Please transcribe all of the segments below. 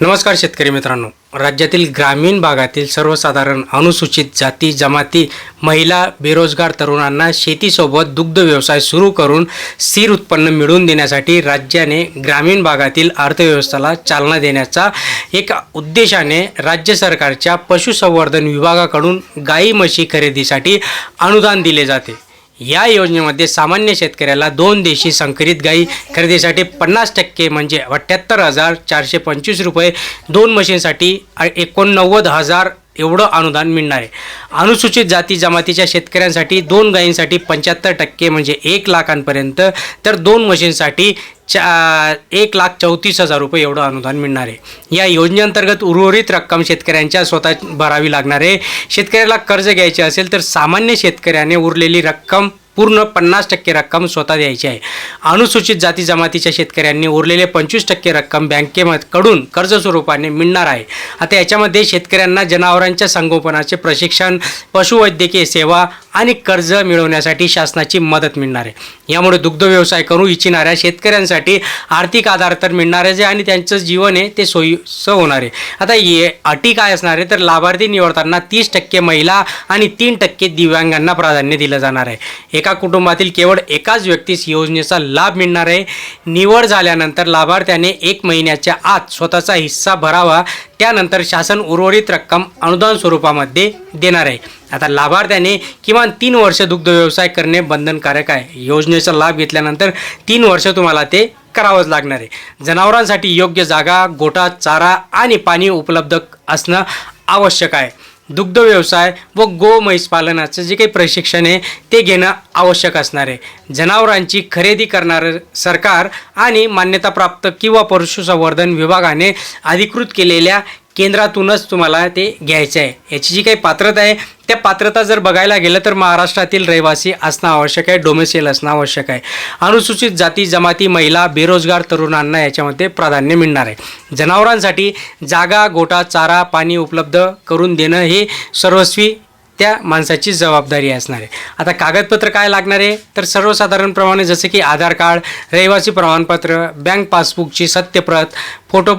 नमस्कार शेतकरी मित्रांनो. राज्यातील ग्रामीण भागातील सर्वसाधारण अनुसूचित जाती जमाती महिला बेरोजगार तरुणांना शेतीसोबत दुग्ध व्यवसाय सुरू करून स्थिर उत्पन्न मिळवून देण्यासाठी राज्याने ग्रामीण भागातील अर्थव्यवस्थेला चालना देण्याचा एक उद्देशाने राज्य सरकारच्या पशुसंवर्धन विभागाकडून गाई म्हशी खरेदीसाठी अनुदान दिले जाते. या योजनेमध्ये सामान्य शेतकऱ्याला दोन देशी संकरित गाई खरेदीसाठी पन्नास टक्के म्हणजे अठ्ठ्याहत्तर हजार चारशे पंचवीस रुपये दोन मशीनसाठी एकोणनव्वद हजार एवढं अनुदान मिळणार आहे. अनुसूचित जाती जमातीच्या शेतकऱ्यांसाठी दोन गायींसाठी पंच्याहत्तर टक्के म्हणजे एक लाखांपर्यंत तर दोन मशीनसाठी चा एक लाख चौतीस हजार रुपये एवढं अनुदान मिळणार आहे. या योजनेअंतर्गत उर्वरित रक्कम शेतकऱ्यांच्या स्वतः भरावी लागणार आहे. शेतकऱ्याला कर्ज घ्यायचे असेल तर सामान्य शेतकऱ्याने उरलेली रक्कम पूर्ण पन्नास टक्के रक्कम स्वतः द्यायची आहे. अनुसूचित जाती जमातीच्या शेतकऱ्यांनी उरलेले पंचवीस टक्के रक्कम बँकेकडून कर्ज स्वरूपाने मिळणार आहे. आता याच्यामध्ये शेतकऱ्यांना जनावरांच्या संगोपनाचे प्रशिक्षण पशुवैद्यकीय सेवा आणि कर्ज मिळवण्यासाठी शासनाची मदत मिळणार आहे. यामुळे दुग्ध व्यवसाय करू इच्छिणाऱ्या शेतकऱ्यांसाठी आर्थिक आधार तर मिळणारच आहे आणि त्यांचं जीवन आहे ते सोयीचं होणार आहे. आता ये अटी काय असणार आहे? तर लाभार्थी निवडताना तीस टक्के महिला आणि तीन टक्के दिव्यांगांना प्राधान्य दिलं जाणार आहे. एका कुटुंबातील केवळ एकाच व्यक्तीस योजनेचा लाभ मिळणार आहे. निवड झाल्यानंतर लाभार्थ्याने एक महिन्याच्या आत स्वतःचा हिस्सा भरावा. त्यानंतर शासन उर्वरित रक्कम अनुदान स्वरूपामध्ये देणार आहे. आता लाभार्थ्याने किमान तीन वर्ष दुग्ध व्यवसाय करणे बंधनकारक आहे. योजनेचा लाभ घेतल्यानंतर तीन वर्ष तुम्हाला ते करावंच लागणार आहे. जनावरांसाठी योग्य जागा गोठा चारा आणि पाणी उपलब्ध असणं आवश्यक आहे. दुग्ध व्यवसाय व गो म्हैस पालनाचं जे काही प्रशिक्षण आहे ते घेणं आवश्यक असणार आहे. जनावरांची खरेदी करणारं सरकार आणि मान्यताप्राप्त किंवा पशुसंवर्धन विभागाने अधिकृत केलेल्या केंद्रातूनच तुम्हाला ते घ्यायचं आहे. याची जी काही पात्रता आहे त्या पात्रता जर बघायला गेलं तर महाराष्ट्रातील रहिवासी असणं आवश्यक आहे डोमेसेल असणं आवश्यक आहे. अनुसूचित जाती जमाती महिला बेरोजगार तरुणांना याच्यामध्ये प्राधान्य मिळणार आहे. जनावरांसाठी जागा गोटा चारा पाणी उपलब्ध करून देणं हे सर्वस्वी त्या माणसाची जबाबदारी असणार आहे. आता कागदपत्र काय लागणार आहे? तर सर्वसाधारणप्रमाणे जसं की आधार कार्ड रहिवासी प्रमाणपत्र बँक पासबुकची सत्यप्रत फोटो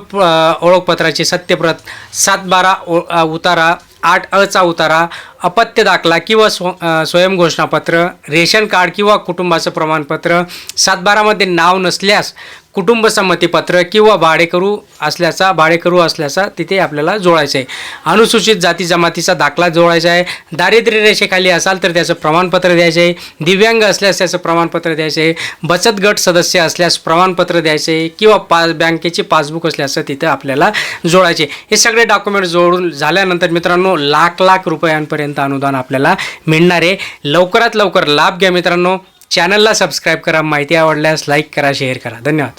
ओळखपत्राची सत्यप्रत सात बारा ओ उतारा आठ अचा उतारा अपत्य दाखला किंवा स्व स्वयंघोषणापत्र रेशन कार्ड किंवा कुटुंबाचं प्रमाणपत्र सातबारामध्ये नाव नसल्यास कुटुंब संमतीपत्र किंवा भाडेकरू असल्याचा भाडेकरू असल्याचा तिथे आपल्याला जोडायचं आहे. अनुसूचित जाती जमातीचा दाखला जोडायचा आहे. दारिद्र्य रेषेखाली असाल तर त्याचं प्रमाणपत्र द्यायचं आहे. दिव्यांग असल्यास त्याचं प्रमाणपत्र द्यायचं आहे. बचत गट सदस्य असल्यास प्रमाणपत्र द्यायचे आहे. किंवा पा बँकेची पासबुक असल्याचं तिथं आपल्याला जोडायचे हे सगळे डॉक्युमेंट जोडून झाल्यानंतर मित्रांनो लाख लाख रुपयांपर्यंत अनुदान आपल्याला मिळणार आहे. लवकरात लवकर लाभ घ्या मित्रांनो. चॅनलला सबस्क्राईब करा. माहिती आवडल्यास लाईक करा शेअर करा. धन्यवाद.